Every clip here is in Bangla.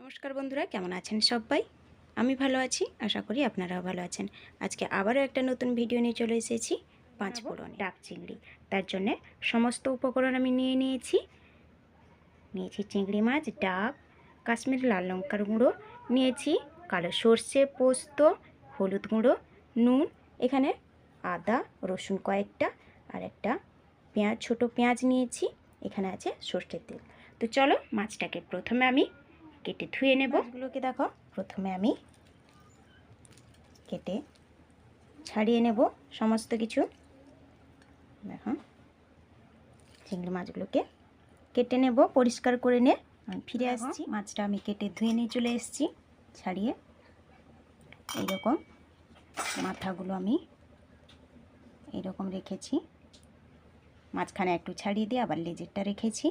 নমস্কার বন্ধুরা কেমন আছেন সবাই? আমি ভালো আছি আশা করি আপনারাও ভালো আছেন। আজকে আবারও একটা নতুন ভিডিও নিয়ে চলে এসেছি পাঁচ ফোড়ন ডাক চিংড়ি। তার জন্যে সমস্ত উপকরণ আমি নিয়ে নিয়েছি। নিয়েছি চিংড়ি মাছ ডাব কাশ্মীর লাল লঙ্কার গুঁড়ো নিয়েছি কালো সর্ষে পোস্ত হলুদ গুঁড়ো নুন এখানে আদা রসুন কয়েকটা আর একটা পেঁয়াজ ছোটো পেঁয়াজ নিয়েছি এখানে আছে সর্ষের তেল। তো চলো মাছটাকে প্রথমে আমি কেটে ধুয়ে নেব। মাছগুলোকে দেখো প্রথমে আমি কেটে ছাড়িয়ে নেব সমস্ত কিছু। দেখো চিংড়ি মাছগুলোকে কেটে নেব পরিষ্কার করে নিয়ে আমি ফিরে আসছি। মাছটা আমি কেটে ধুয়ে নিয়ে চলে এসেছি ছাড়িয়ে। এইরকম মাথাগুলো আমি এইরকম রেখেছি। মাঝখানে একটু ছাড়িয়ে দিয়ে আবার লেজেরটা রেখেছি।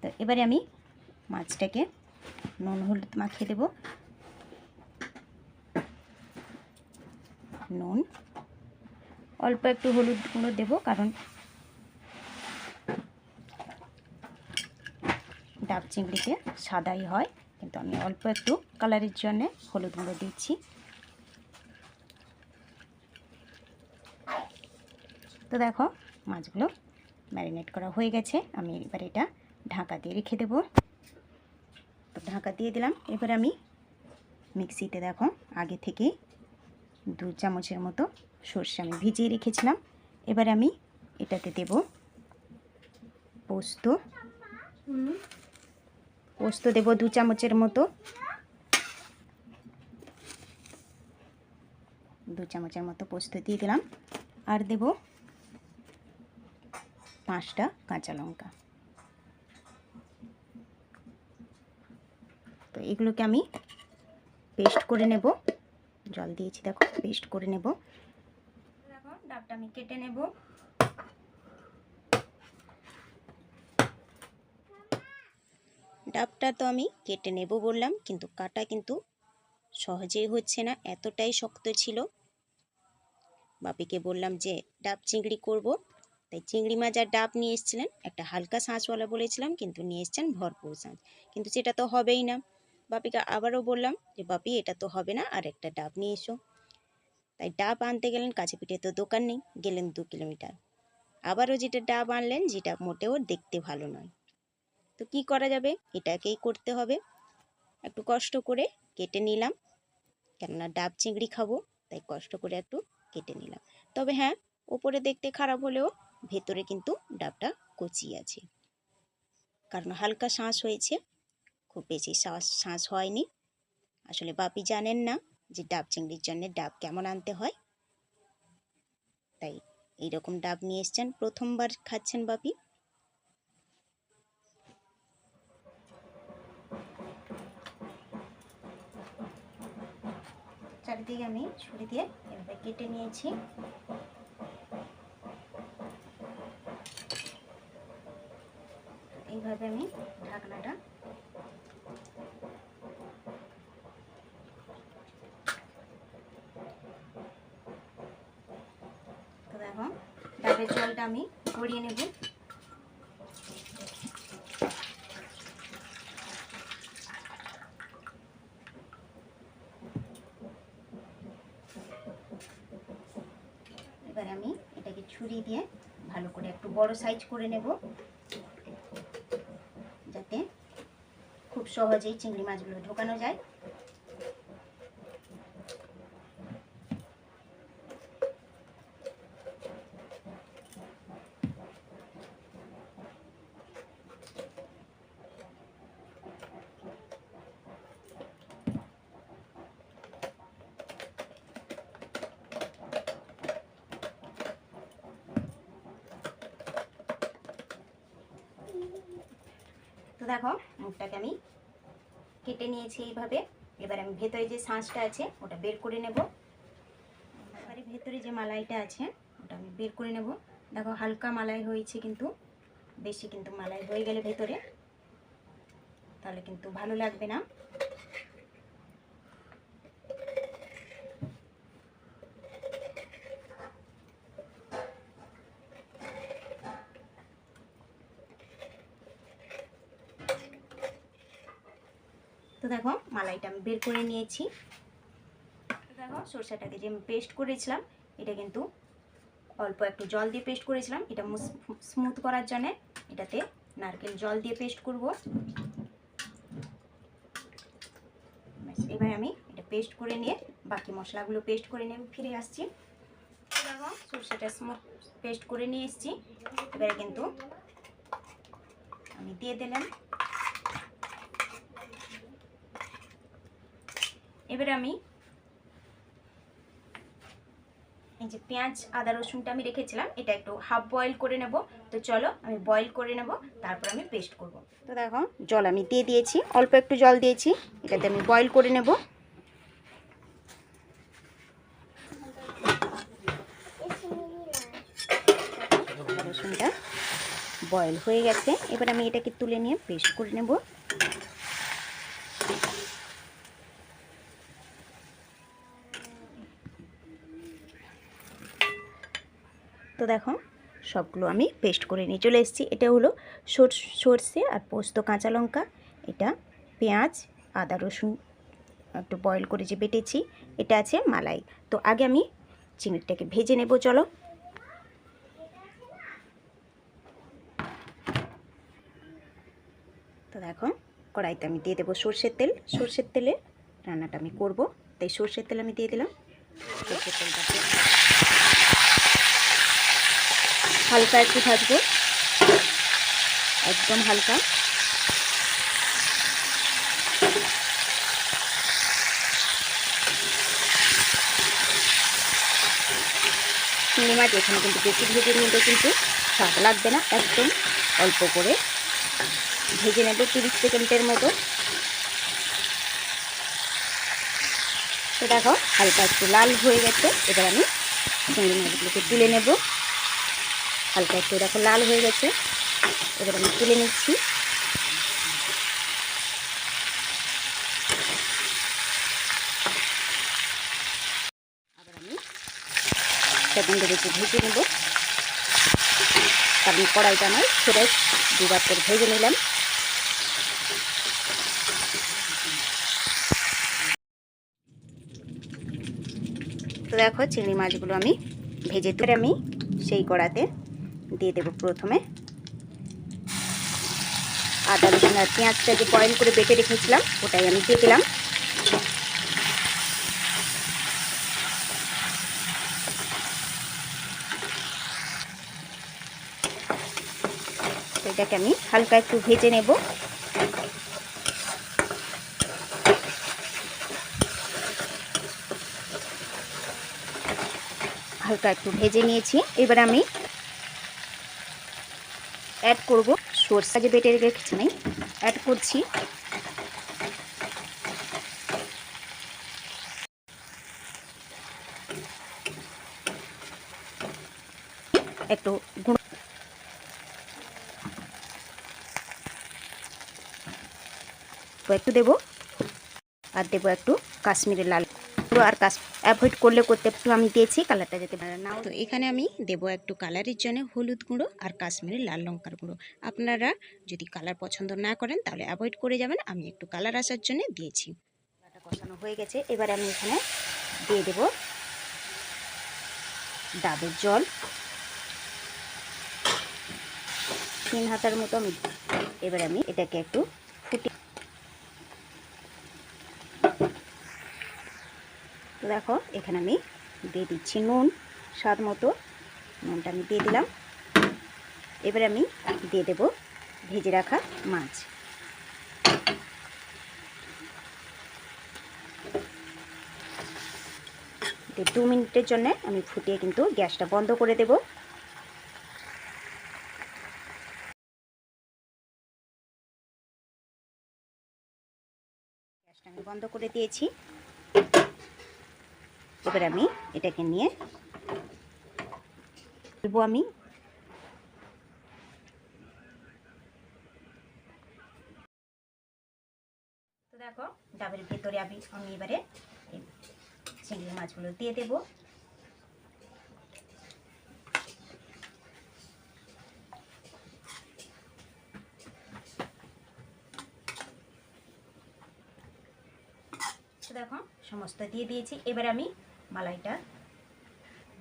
তো এবারে আমি মাছটাকে নুন হলুদ মাখিয়ে দেব। নুন। অল্প একটু হলুদ গুঁড়ো দেবো কারণ ডাব চিংড়িতে সাদাই হয়, কিন্তু আমি অল্প একটু কালারের জন্যে হলুদ গুঁড়ো দিচ্ছি। তো দেখো, মাছগুলো ম্যারিনেট করা হয়ে গেছে। আমি এবার এটা ঢাকা দিয়ে রেখে দেবো। ঢাকা দিয়ে দিলাম। এবার আমি মিক্সিতে দেখো, আগে থেকে দু চামচের মতো সর্ষে আমি ভিজিয়ে রেখেছিলাম। এবার আমি এটাতে দেব পোস্ত। পোস্ত দেব দু চামচের মতো। দু চামচের মতো পোস্ত দিয়ে দিলাম। আর দেব পাঁচটা কাঁচা লঙ্কা। তো এগুলোকে আমি পেস্ট করে নেব। জল দিয়েছি দেখো পেস্ট করে নেব। দেখো ডাবটা আমি কেটে নেব। ডাবটা তো আমি কেটে নেব বললাম কিন্তু কাটা কিন্তু সহজেই হচ্ছে না এতটাই শক্ত ছিল। বাপিকে বললাম যে ডাব চিংড়ি করব। তাই চিংড়ি মাছ আর ডাব নিয়ে এসেছিলেন একটা হালকা শাঁসওয়ালা বলেছিলাম কিন্তু নিয়ে এসছেন ভরপুর শাঁস কিন্তু সেটা তো হবেই না। বাপিকে আবারও বললাম যে, বাপি, এটা তো হবে না, আর একটা ডাব নিয়ে এসো। তাই ডাব আনতে গেলেন, কাছে পিঠে তো দোকান নেই, গেলেন দু কিলোমিটার। আবারও যেটা ডাব আনলেন, যেটা মোটেও দেখতে ভালো নয়। তো কি করা যাবে? এটাকেই করতে হবে। একটু কষ্ট করে কেটে নিলাম, কেননা ডাব চিংড়ি খাব, তাই কষ্ট করে একটু কেটে নিলাম। তবে হ্যাঁ ওপরে দেখতে খারাপ হলেও ভেতরে কিন্তু ডাবটা কচি আছে। কারণ হালকা শাঁস হয়েছে খুব বেশি শ্বাস শ্বাস হয়নি। আসলে বাপি জানেন না যে ডাব চিংড়ির জন্য ডাব কেমন আনতে হয়। তাই এইরকম ডাব নিয়ে এসছেন, প্রথমবার খাচ্ছেন বাপি। চারিদিকে আমি ছুরি দিয়ে এভাবে কেটে নিয়েছি। এইভাবে আমি ঢাকনাটা তো দেখো ডাবের জলটা আমি গড়িয়ে নেব। এবার আমি এটাকে ছুরি দিয়ে ভালো করে একটু বড় সাইজ করে নেব, যাতে খুব সহজেই চিংড়ি মাছগুলো ঢোকানো যায়। তো দেখো, মুখটাকে আমি কেটে নিয়েছি এইভাবে। এবার আমি ভেতরে যে শাঁসটা আছে, ওটা বের করে নেব। এবারে ভেতরে যে মালাইটা আছে, ওটা আমি বের করে নেব। দেখো, হালকা মালাই হয়েছে কিন্তু, বেশি কিন্তু মালাই হয়ে গেলে ভেতরে। তাহলে কিন্তু ভালো লাগবে না তো দেখো আমি বের করে নিয়েছি। দেখো, সরষেটাকে যে আমি পেস্ট করেছিলাম, এটা কিন্তু অল্প একটু জল দিয়ে পেস্ট করেছিলাম। এটা স্মুথ করার জন্যে এটাতে নারকেল জল দিয়ে পেস্ট করব। এবার আমি এটা পেস্ট করে নিয়ে বাকি মশলাগুলো পেস্ট করে নিয়ে ফিরে আসছি। দেখো, সরষেটা স্মুথ পেস্ট করে নিয়ে এসেছি। এবারে কিন্তু আমি দিয়ে দিলাম। এবারে আমি এই যে পেঁয়াজ, আদা, রসুনটা আমি রেখেছিলাম, এটা একটু হাফ বয়েল করে নেব। তো চলো, আমি বয়েল করে নেব, তারপর আমি পেস্ট করব। তো দেখো, জল আমি দিয়ে দিয়েছি, অল্প একটু জল দিয়েছি, এটাতে আমি বয়েল করে নেব। রসুনটা বয়েল হয়ে গেছে, এবার আমি এটাকে তুলে নিয়ে পেস্ট করে নেব। তো দেখো, সবগুলো আমি পেস্ট করে নিয়ে চলে এসেছি। এটা হলো সর- সর্ষে আর পোস্ত কাঁচা লঙ্কা, এটা পেঁয়াজ, আদা, রসুন একটু বয়েল করে যে বেটেছি, এটা আছে মালাই। তো আগে আমি চিংড়িটাকে ভেজে নেব, চলো। তো দেখো, কড়াইতে আমি দিয়ে দেবো সর্ষের তেল। সর্ষের তেলে রান্নাটা আমি করব। তাই সর্ষের তেল আমি দিয়ে দিলাম। সর্ষের তেলটাকে হালকা একটু ভাজবো। একদম হালকা। চিংড়ি মাছ এখানে কিন্তু বেশি ভেজে নিলে কিন্তু স্বাদ লাগবে না, একদম অল্প করে। ভেজে নেব তিরিশ সেকেন্ডের মতো। তো দেখো, হালকা একটু লাল হয়ে গেছে। এবার আমি চিংড়ি মাছগুলোকে তুলে নেব। হালকা একটু দেখো লাল হয়ে গেছে। এবার আমি তুলে নিচ্ছি। আবার আমি সেকেন্ডের একটু ভেজে নেব। কারণ কড়াইটা আমার ফ্রেশ দুবার করে ভেজে নিলাম। তো দেখো চিংড়ি মাছগুলো আমি ভেজে তুলে আমি সেই কড়াতে দিয়ে দেবো প্রথমে। আদা, রসুন আর পেঁয়াজটা যে বয়েল করে বেটে রেখেছিলাম, ওটাই আমি দিয়ে দিলাম। এটাকে আমি হালকা একটু ভেজে নেব। হালকা একটু ভেজে নিয়েছি। এবার আমি অ্যাড করব। সরষা যে বেটে রেখেছি অ্যাড করছি। একটু গুঁড়ো একটু দেবো। আর দেবো একটু কাশ্মীরের লাল। আর কাশ অ্যাভয়েড করলে করতে একটু আমি দিয়েছি কালারটা যেতে পারে না তো এখানে আমি দেবো একটু কালারের জন্য হলুদ গুঁড়ো আর কাশ্মীরের লাল লঙ্কার গুঁড়ো। আপনারা যদি কালার পছন্দ না করেন তাহলে অ্যাভয়েড করে যাবেন আমি একটু কালার আসার জন্য দিয়েছি। কষানো হয়ে গেছে এবার আমি এখানে দিয়ে দেব ডাবের জল। তিন হাতার মতো আমি এবার আমি এটাকে একটু দেখো, এখানে আমি দিয়ে দিচ্ছি নুন, স্বাদ মতো। নুনটা আমি দিয়ে দিলাম। এবারে আমি দিয়ে দেব ভেজে রাখা মাছ। দু মিনিটের জন্য আমি ফুটিয়ে কিন্তু গ্যাসটা বন্ধ করে দেব। গ্যাসটা আমি বন্ধ করে দিয়েছি। এবার আমি এটাকে নিয়ে বলব আমি। তো দেখো, ডাবের ভেতরে আমি আমি এবারে চিংড়ি মাছগুলো দিয়ে দেব। দেখো, সমস্ত দিয়ে দিয়েছি। এবার আমি মালাইটা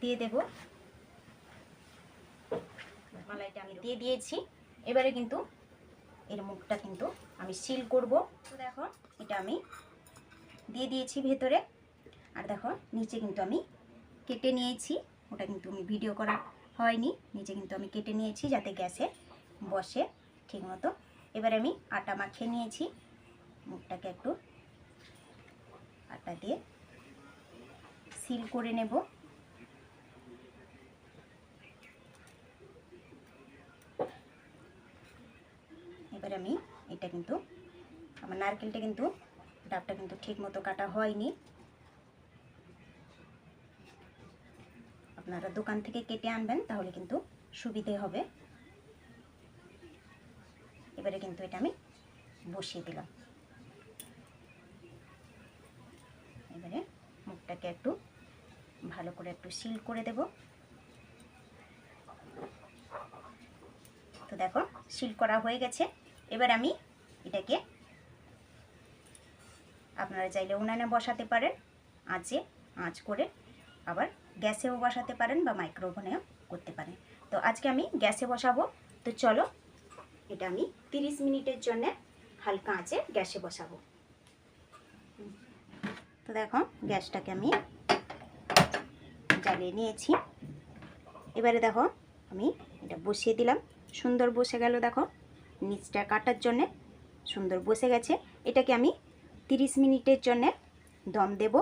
দিয়ে দেব। মালাইটা আমি দিয়ে দিয়েছি। এবারে কিন্তু এর মুখটা কিন্তু আমি সিল করব। তো দেখো, এটা আমি দিয়ে দিয়েছি ভেতরে। আর দেখো, নিচে কিন্তু আমি কেটে নিয়েছি। ওটা কিন্তু আমি ভিডিও করা হয়নি। নিচে কিন্তু আমি কেটে নিয়েছি যাতে গ্যাসে বসে ঠিক মতো এবার আমি আটা মাখিয়ে নিয়েছি। মুখটাকে একটু আটা দিয়ে সিল করে নেব। এবার আমি এটা কিন্তু, আমার নারকেলটা কিন্তু, ডাবটা কিন্তু ঠিক মতো কাটা হয়নি। আপনারা দোকান থেকে কেটে আনবেন, তাহলে কিন্তু সুবিধে হবে। এবারে কিন্তু এটা আমি বসিয়ে দিলাম। এবারে মুখটাকে একটু ভালো করে একটু সিল করে দেব। তো দেখো সিল করা হয়ে গেছে। এবার আমি এটাকে আপনারা চাইলে উনানে বসাতে পারেন, আঁচে আঁচ করে আবার গ্যাসেও বসাতে পারেন বা মাইক্রোওভেনেও করতে পারেন। তো আজকে আমি গ্যাসে বসাবো। তো চলো, এটা আমি 30 মিনিটের জন্য হালকা আঁচে গ্যাসে বসাবো। তো দেখো, গ্যাসটাকে আমি জ্বালিয়ে নিয়েছি। এবারে দেখো, আমি এটা বসিয়ে দিলাম। সুন্দর বসে গেল দেখো, নিচটা কাটার জন্যে সুন্দর বসে গেছে। এটাকে আমি 30 মিনিটের জন্যে দম দেব।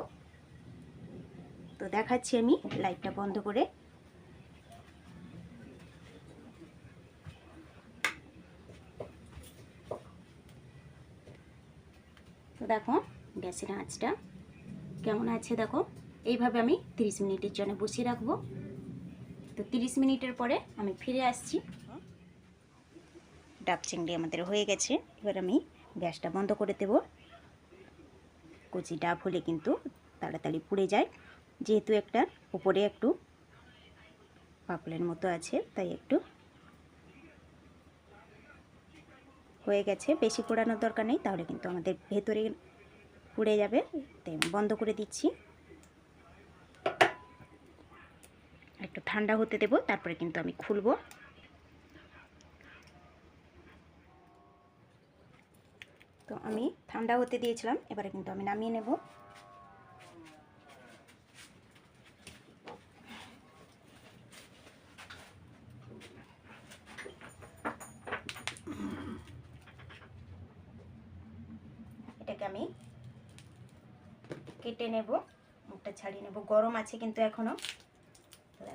তো দেখাচ্ছি আমি লাইটটা বন্ধ করে। তো দেখো, গ্যাসের আঁচটা কেমন আছে দেখো? এইভাবে আমি 30 মিনিটের জন্য বসিয়ে রাখব। তো 30 মিনিটের পরে আমি ফিরে আসছি। ডাব চিংড়ি আমাদের হয়ে গেছে। এবার আমি গ্যাসটা বন্ধ করে দেব। কচি ডাব হলে কিন্তু তাড়াতাড়ি পুড়ে যায়। যেহেতু একটা উপরে একটু পাপলের মতো আছে, তাই একটু হয়ে গেছে। বেশি পোড়ানোর দরকার নেই, তাহলে কিন্তু আমাদের ভেতরে পুড়ে যাবে। তাই বন্ধ করে দিচ্ছি। একটু ঠান্ডা হতে দেব, তারপরে কিন্তু আমি খুলবো। তো আমি ঠান্ডা হতে দিয়েছিলাম, এবারে কিন্তু আমি নামিয়ে নেব। এটাকে আমি কেটে নেব, মুখটা ছাড়িয়ে নেব। গরম আছে কিন্তু এখনও তো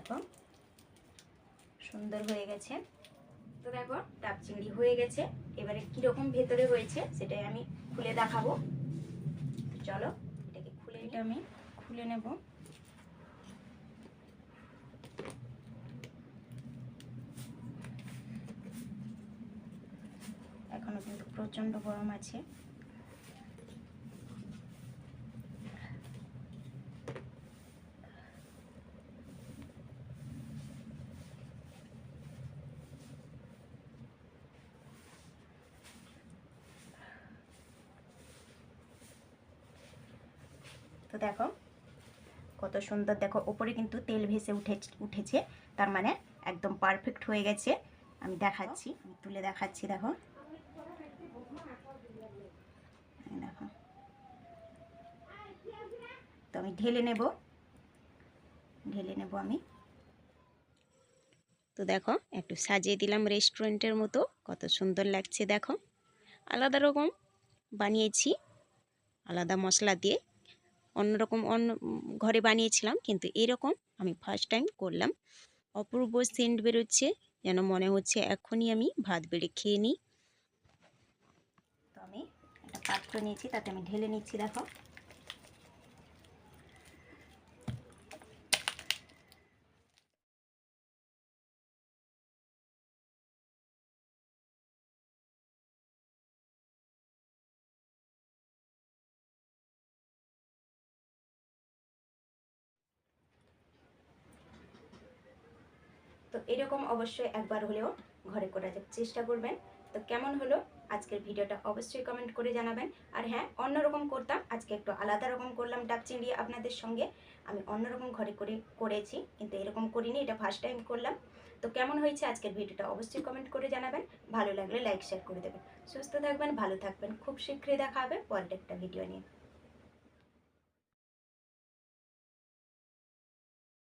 দেখো। সুন্দর হয়ে গেছে। তো দেখো ডাব চিংড়ি হয়ে গেছে। এবারে কীরকম ভেতরে হয়েছে সেটাই আমি খুলে দেখাবো। চলো এটাকে খুলে এটা আমি খুলে নেব। এখনও কিন্তু প্রচণ্ড গরম আছে তো দেখো কত সুন্দর, দেখো, ওপরে কিন্তু তেল ভেসে উঠে, উঠেছে। তার মানে একদম পারফেক্ট হয়ে গেছে। আমি দেখাচ্ছি, আমি তুলে দেখাচ্ছি, দেখো। দেখো। তো আমি ঢেলে নেব। ঢেলে নেব আমি। তো দেখো, একটু সাজিয়ে দিলাম রেস্টুরেন্টের মতো। কত সুন্দর লাগছে, দেখো। আলাদা রকম বানিয়েছি, আলাদা মশলা দিয়ে। অন্যরকম অন্য ঘরে বানিয়েছিলাম, কিন্তু এরকম আমি ফার্স্ট টাইম করলাম। অপূর্ব সেন্ট বেরোচ্ছে, যেন মনে হচ্ছে এখনই আমি ভাত বেড়ে খেয়ে নিই। তো আমি একটা পাত্র নিয়েছি, তাতে আমি ঢেলে নিচ্ছি, দেখো। তো এরকম অবশ্যই একবার হলেও ঘরে করার চেষ্টা করবেন। তো কেমন হলো আজকের ভিডিওটা অবশ্যই কমেন্ট করে জানাবেন। আর হ্যাঁ অন্যরকম করতাম, আজকে একটু আলাদা রকম করলাম ডাব চিংড়ি আপনাদের সঙ্গে। আমি অন্যরকম ঘরে করে, করেছি, কিন্তু এরকম করিনি, এটা ফার্স্ট টাইম করলাম। তো কেমন হয়েছে আজকের ভিডিওটা অবশ্যই কমেন্ট করে জানাবেন। ভালো লাগলে লাইক শেয়ার করে দেবেন। সুস্থ থাকবেন, ভালো থাকবেন। খুব শীঘ্রই দেখা হবে পরের একটা ভিডিও নিয়ে।